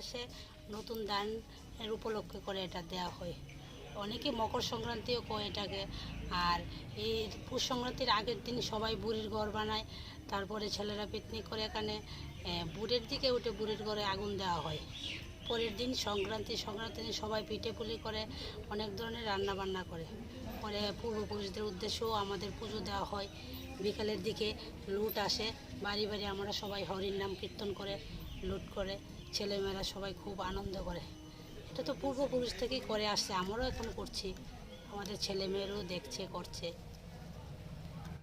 আসে, নতুন দানের উপলক্ষে করে এটা দেওয়া হয়। অনেকে মকর সংক্রান্তিও কয় এটাকে। আর এই পুষ সংক্রান্তির আগের দিন সবাই বুড়ির ঘর বানায়, তারপরে ছেলেরা পিকনিক করে এখানে বুড়ের দিকে উঠে বুড়ির ঘরে আগুন দেওয়া হয়। পরের দিন সংক্রান্তি সংক্রান্তির দিন সবাই পিঠে পুলি করে, অনেক ধরনের রান্না বান্না করে। পরে পূর্বপুরুষদের উদ্দেশ্যেও আমাদের পুজো দেওয়া হয়। বিকালের দিকে লুট আসে, বাড়ি বাড়ি আমরা সবাই হরির নাম কীর্তন করে লুট করে, ছেলেমেয়েরা সবাই খুব আনন্দ করে। এটা তো পূর্বপুরুষ থেকেই করে আসছে, আমরাও এখন করছি। আমাদের ছেলে মেয়েরাও দেখছে, করছে।